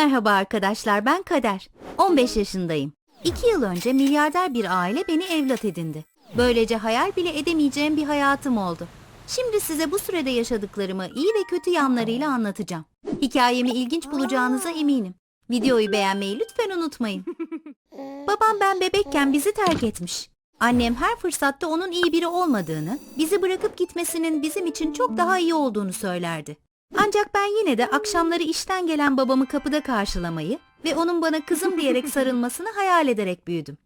Merhaba arkadaşlar, ben Kader. 15 yaşındayım. 2 yıl önce milyarder bir aile beni evlat edindi. Böylece hayal bile edemeyeceğim bir hayatım oldu. Şimdi size bu sürede yaşadıklarımı iyi ve kötü yanlarıyla anlatacağım. Hikayemi ilginç bulacağınıza eminim. Videoyu beğenmeyi lütfen unutmayın. Babam ben bebekken bizi terk etmiş. Annem her fırsatta onun iyi biri olmadığını, bizi bırakıp gitmesinin bizim için çok daha iyi olduğunu söylerdi. Ancak ben yine de akşamları işten gelen babamı kapıda karşılamayı ve onun bana kızım diyerek sarılmasını hayal ederek büyüdüm.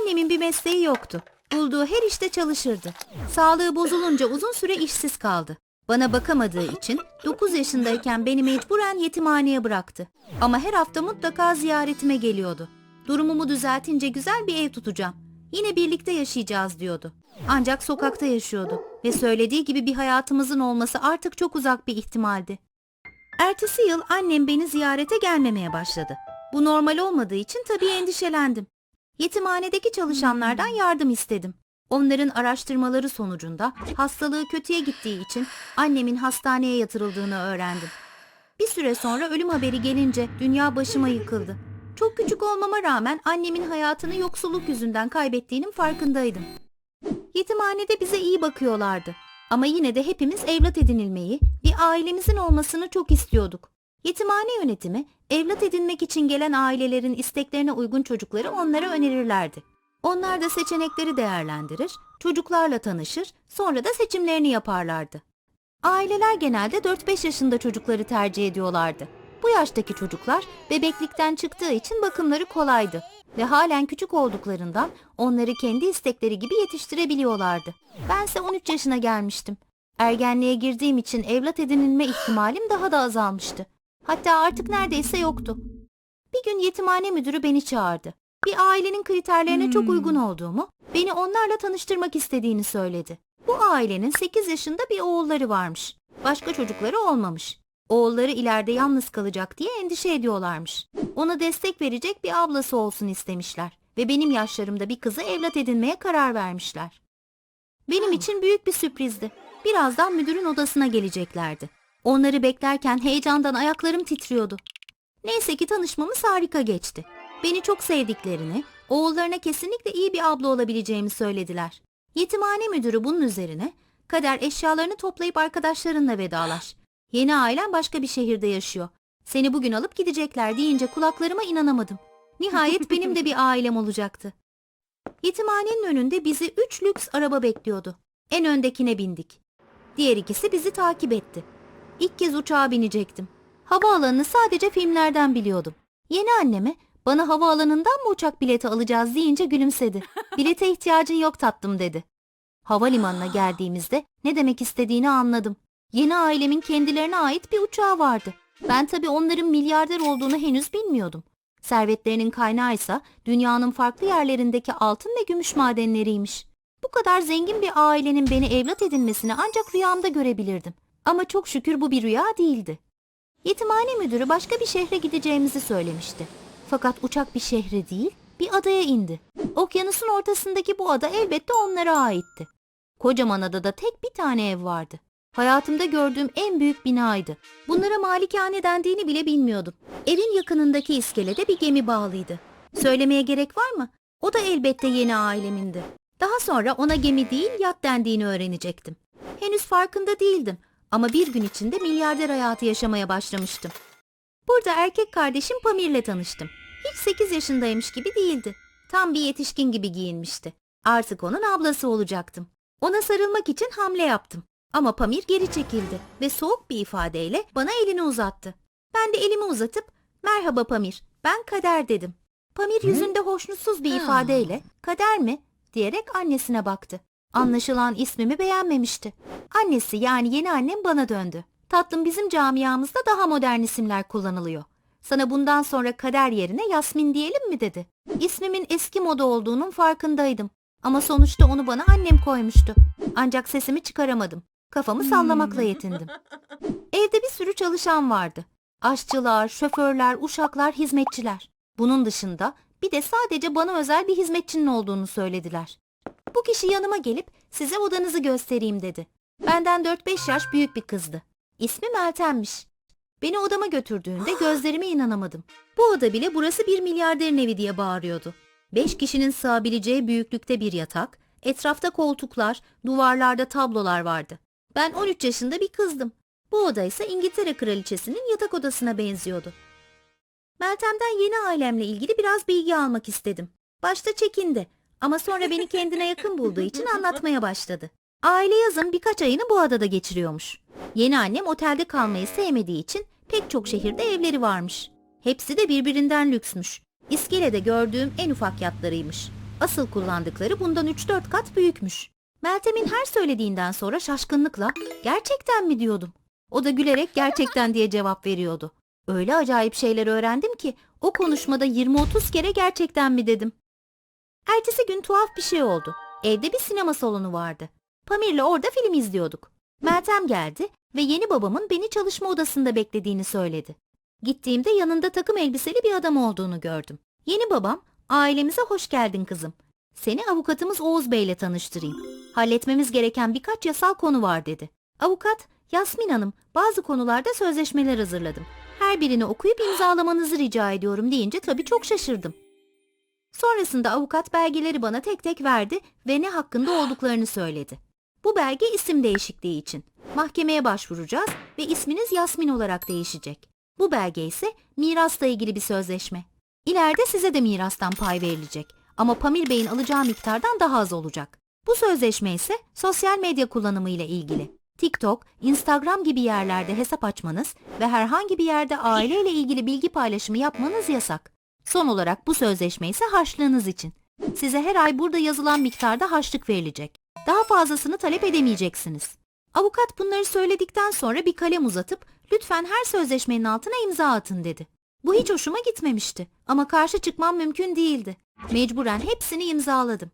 Annemin bir mesleği yoktu. Bulduğu her işte çalışırdı. Sağlığı bozulunca uzun süre işsiz kaldı. Bana bakamadığı için 9 yaşındayken beni mecburen yetimhaneye bıraktı. Ama her hafta mutlaka ziyaretime geliyordu. Durumumu düzeltince güzel bir ev tutacağım. Yine birlikte yaşayacağız diyordu. Ancak sokakta yaşıyordu ve söylediği gibi bir hayatımızın olması artık çok uzak bir ihtimaldi. Ertesi yıl annem beni ziyarete gelmemeye başladı. Bu normal olmadığı için tabii endişelendim. Yetimhanedeki çalışanlardan yardım istedim. Onların araştırmaları sonucunda hastalığı kötüye gittiği için annemin hastaneye yatırıldığını öğrendim. Bir süre sonra ölüm haberi gelince dünya başıma yıkıldı. Çok küçük olmama rağmen annemin hayatını yoksulluk yüzünden kaybettiğinin farkındaydım. Yetimhanede bize iyi bakıyorlardı. Ama yine de hepimiz evlat edinilmeyi, bir ailemizin olmasını çok istiyorduk. Yetimhane yönetimi, evlat edinmek için gelen ailelerin isteklerine uygun çocukları onlara önerirlerdi. Onlar da seçenekleri değerlendirir, çocuklarla tanışır, sonra da seçimlerini yaparlardı. Aileler genelde 4-5 yaşında çocukları tercih ediyorlardı. Bu yaştaki çocuklar bebeklikten çıktığı için bakımları kolaydı ve halen küçük olduklarından onları kendi istekleri gibi yetiştirebiliyorlardı. Bense 13 yaşına gelmiştim. Ergenliğe girdiğim için evlat edinilme ihtimalim daha da azalmıştı. Hatta artık neredeyse yoktu. Bir gün yetimhane müdürü beni çağırdı. Bir ailenin kriterlerine çok uygun olduğumu, beni onlarla tanıştırmak istediğini söyledi. Bu ailenin 8 yaşında bir oğulları varmış. Başka çocukları olmamış. Oğulları ileride yalnız kalacak diye endişe ediyorlarmış. Ona destek verecek bir ablası olsun istemişler ve benim yaşlarımda bir kızı evlat edinmeye karar vermişler. Benim için büyük bir sürprizdi. Birazdan müdürün odasına geleceklerdi. Onları beklerken heyecandan ayaklarım titriyordu. Neyse ki tanışmamız harika geçti. Beni çok sevdiklerini, oğullarına kesinlikle iyi bir abla olabileceğimi söylediler. Yetimhane müdürü bunun üzerine, Kader eşyalarını toplayıp arkadaşlarınla vedalaş. Yeni ailen başka bir şehirde yaşıyor. Seni bugün alıp gidecekler deyince kulaklarıma inanamadım. Nihayet benim de bir ailem olacaktı. Yetimhanenin önünde bizi üç lüks araba bekliyordu. En öndekine bindik. Diğer ikisi bizi takip etti. İlk kez uçağa binecektim. Havaalanını sadece filmlerden biliyordum. Yeni anneme bana havaalanından mı uçak bileti alacağız deyince gülümsedi. Bilete ihtiyacın yok tatlım dedi. Havalimanına geldiğimizde ne demek istediğini anladım. Yeni ailemin kendilerine ait bir uçağı vardı. Ben tabii onların milyarder olduğunu henüz bilmiyordum. Servetlerinin kaynağı ise dünyanın farklı yerlerindeki altın ve gümüş madenleriymiş. Bu kadar zengin bir ailenin beni evlat edinmesini ancak rüyamda görebilirdim. Ama çok şükür bu bir rüya değildi. Yetimhane müdürü başka bir şehre gideceğimizi söylemişti. Fakat uçak bir şehre değil, bir adaya indi. Okyanusun ortasındaki bu ada elbette onlara aitti. Kocaman adada tek bir tane ev vardı. Hayatımda gördüğüm en büyük binaydı. Bunlara malikane dendiğini bile bilmiyordum. Evin yakınındaki iskelede bir gemi bağlıydı. Söylemeye gerek var mı? O da elbette yeni ailemindi. Daha sonra ona gemi değil yat dendiğini öğrenecektim. Henüz farkında değildim ama bir gün içinde milyarder hayatı yaşamaya başlamıştım. Burada erkek kardeşim Pamir'le tanıştım. Hiç 8 yaşındaymış gibi değildi. Tam bir yetişkin gibi giyinmişti. Artık onun ablası olacaktım. Ona sarılmak için hamle yaptım. Ama Pamir geri çekildi ve soğuk bir ifadeyle bana elini uzattı. Ben de elimi uzatıp merhaba Pamir ben Kader dedim. Pamir yüzünde hoşnutsuz bir ifadeyle Kader mi diyerek annesine baktı. Anlaşılan ismimi beğenmemişti. Annesi yani yeni annem bana döndü. Tatlım bizim camiamızda daha modern isimler kullanılıyor. Sana bundan sonra Kader yerine Yasmin diyelim mi dedi. İsmimin eski moda olduğunun farkındaydım. Ama sonuçta onu bana annem koymuştu. Ancak sesimi çıkaramadım. Kafamı sallamakla yetindim. Evde bir sürü çalışan vardı. Aşçılar, şoförler, uşaklar, hizmetçiler. Bunun dışında bir de sadece bana özel bir hizmetçinin olduğunu söylediler. Bu kişi yanıma gelip size odanızı göstereyim dedi. Benden 4-5 yaş büyük bir kızdı. İsmi Meltem'miş. Beni odama götürdüğünde gözlerime inanamadım. Bu oda bile burası bir milyarderin evi diye bağırıyordu. Beş kişinin sığabileceği büyüklükte bir yatak, etrafta koltuklar, duvarlarda tablolar vardı. Ben 13 yaşında bir kızdım. Bu oda ise İngiltere kraliçesinin yatak odasına benziyordu. Meltem'den yeni ailemle ilgili biraz bilgi almak istedim. Başta çekindi ama sonra beni kendine yakın bulduğu için anlatmaya başladı. Aile yazın birkaç ayını bu adada geçiriyormuş. Yeni annem otelde kalmayı sevmediği için pek çok şehirde evleri varmış. Hepsi de birbirinden lüksmüş. İskelede gördüğüm en ufak yatlarıymış. Asıl kullandıkları bundan 3-4 kat büyükmüş. Meltem'in her söylediğinden sonra şaşkınlıkla gerçekten mi diyordum. O da gülerek gerçekten diye cevap veriyordu. Öyle acayip şeyler öğrendim ki o konuşmada 20-30 kere gerçekten mi dedim. Ertesi gün tuhaf bir şey oldu. Evde bir sinema salonu vardı. Pamir'le orada film izliyorduk. Meltem geldi ve yeni babamın beni çalışma odasında beklediğini söyledi. Gittiğimde yanında takım elbiseli bir adam olduğunu gördüm. Yeni babam, ailemize hoş geldin kızım. Seni avukatımız Oğuz Bey ile tanıştırayım. Halletmemiz gereken birkaç yasal konu var dedi. Avukat, Yasmin Hanım, bazı konularda sözleşmeler hazırladım. Her birini okuyup imzalamanızı rica ediyorum deyince tabii çok şaşırdım. Sonrasında avukat belgeleri bana tek tek verdi ve ne hakkında olduklarını söyledi. Bu belge isim değişikliği için. Mahkemeye başvuracağız ve isminiz Yasmin olarak değişecek. Bu belge ise mirasla ilgili bir sözleşme. İleride size de mirastan pay verilecek ama Pamir Bey'in alacağı miktardan daha az olacak. Bu sözleşme ise sosyal medya kullanımı ile ilgili. TikTok, Instagram gibi yerlerde hesap açmanız ve herhangi bir yerde aileyle ilgili bilgi paylaşımı yapmanız yasak. Son olarak bu sözleşme ise harçlığınız için. Size her ay burada yazılan miktarda harçlık verilecek. Daha fazlasını talep edemeyeceksiniz. Avukat bunları söyledikten sonra bir kalem uzatıp lütfen her sözleşmenin altına imza atın dedi. Bu hiç hoşuma gitmemişti ama karşı çıkmam mümkün değildi. Mecburen hepsini imzaladım.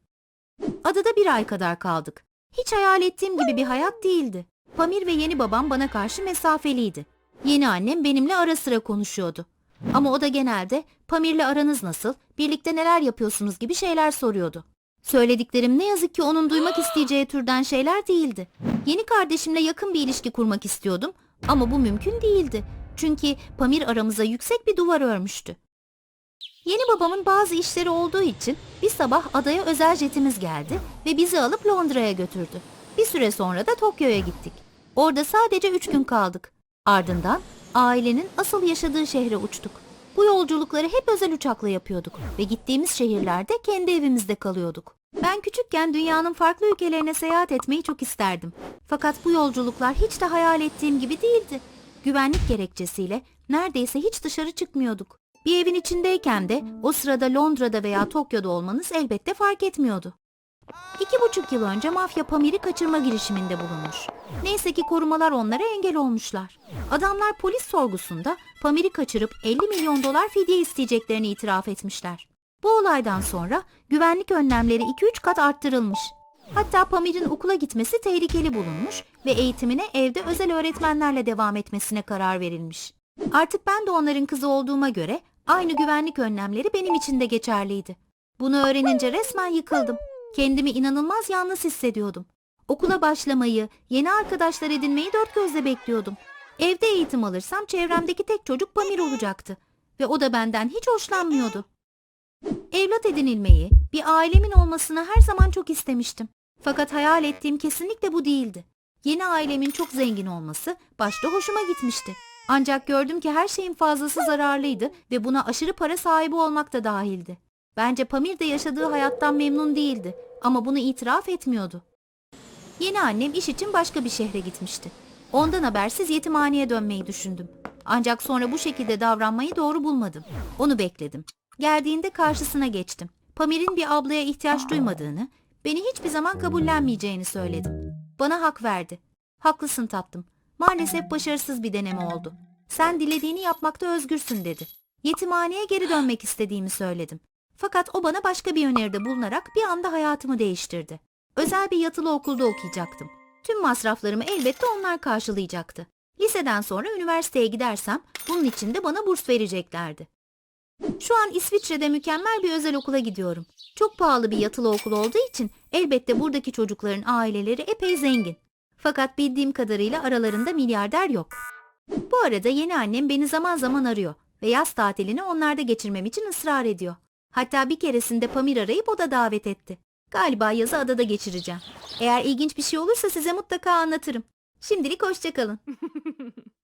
Adada bir ay kadar kaldık. Hiç hayal ettiğim gibi bir hayat değildi. Pamir ve yeni babam bana karşı mesafeliydi. Yeni annem benimle ara sıra konuşuyordu. Ama o da genelde Pamir'le aranız nasıl, birlikte neler yapıyorsunuz gibi şeyler soruyordu. Söylediklerim ne yazık ki onun duymak isteyeceği türden şeyler değildi. Yeni kardeşimle yakın bir ilişki kurmak istiyordum ama bu mümkün değildi. Çünkü Pamir aramıza yüksek bir duvar örmüştü. Yeni babamın bazı işleri olduğu için bir sabah adaya özel jetimiz geldi ve bizi alıp Londra'ya götürdü. Bir süre sonra da Tokyo'ya gittik. Orada sadece üç gün kaldık. Ardından ailenin asıl yaşadığı şehre uçtuk. Bu yolculukları hep özel uçakla yapıyorduk ve gittiğimiz şehirlerde kendi evimizde kalıyorduk. Ben küçükken dünyanın farklı ülkelerine seyahat etmeyi çok isterdim. Fakat bu yolculuklar hiç de hayal ettiğim gibi değildi. Güvenlik gerekçesiyle neredeyse hiç dışarı çıkmıyorduk. Bir evin içindeyken de o sırada Londra'da veya Tokyo'da olmanız elbette fark etmiyordu. İki buçuk yıl önce mafya Pamir'i kaçırma girişiminde bulunmuş. Neyse ki korumalar onlara engel olmuşlar. Adamlar polis sorgusunda Pamir'i kaçırıp 50 milyon dolar fidye isteyeceklerini itiraf etmişler. Bu olaydan sonra güvenlik önlemleri 2-3 kat arttırılmış. Hatta Pamir'in okula gitmesi tehlikeli bulunmuş ve eğitimine evde özel öğretmenlerle devam etmesine karar verilmiş. Artık ben de onların kızı olduğuma göre aynı güvenlik önlemleri benim için de geçerliydi. Bunu öğrenince resmen yıkıldım. Kendimi inanılmaz yalnız hissediyordum. Okula başlamayı, yeni arkadaşlar edinmeyi dört gözle bekliyordum. Evde eğitim alırsam çevremdeki tek çocuk Pamir olacaktı. Ve o da benden hiç hoşlanmıyordu. Evlat edinilmeyi, bir ailemin olmasını her zaman çok istemiştim. Fakat hayal ettiğim kesinlikle bu değildi. Yeni ailemin çok zengin olması başta hoşuma gitmişti. Ancak gördüm ki her şeyin fazlası zararlıydı ve buna aşırı para sahibi olmak da dahildi. Bence Pamir de yaşadığı hayattan memnun değildi ama bunu itiraf etmiyordu. Yeni annem iş için başka bir şehre gitmişti. Ondan habersiz yetimhaneye dönmeyi düşündüm. Ancak sonra bu şekilde davranmayı doğru bulmadım. Onu bekledim. Geldiğinde karşısına geçtim. Pamir'in bir ablaya ihtiyaç duymadığını, beni hiçbir zaman kabullenmeyeceğini söyledim. Bana hak verdi. Haklısın tatlım. Maalesef başarısız bir deneme oldu. Sen dilediğini yapmakta özgürsün dedi. Yetimhaneye geri dönmek istediğimi söyledim. Fakat o bana başka bir öneride bulunarak bir anda hayatımı değiştirdi. Özel bir yatılı okulda okuyacaktım. Tüm masraflarımı elbette onlar karşılayacaktı. Liseden sonra üniversiteye gidersem bunun için de bana burs vereceklerdi. Şu an İsviçre'de mükemmel bir özel okula gidiyorum. Çok pahalı bir yatılı okul olduğu için elbette buradaki çocukların aileleri epey zengin. Fakat bildiğim kadarıyla aralarında milyarder yok. Bu arada yeni annem beni zaman zaman arıyor ve yaz tatilini onlarda geçirmem için ısrar ediyor. Hatta bir keresinde Pamir arayıp o da davet etti. Galiba yazı adada geçireceğim. Eğer ilginç bir şey olursa size mutlaka anlatırım. Şimdilik hoşçakalın.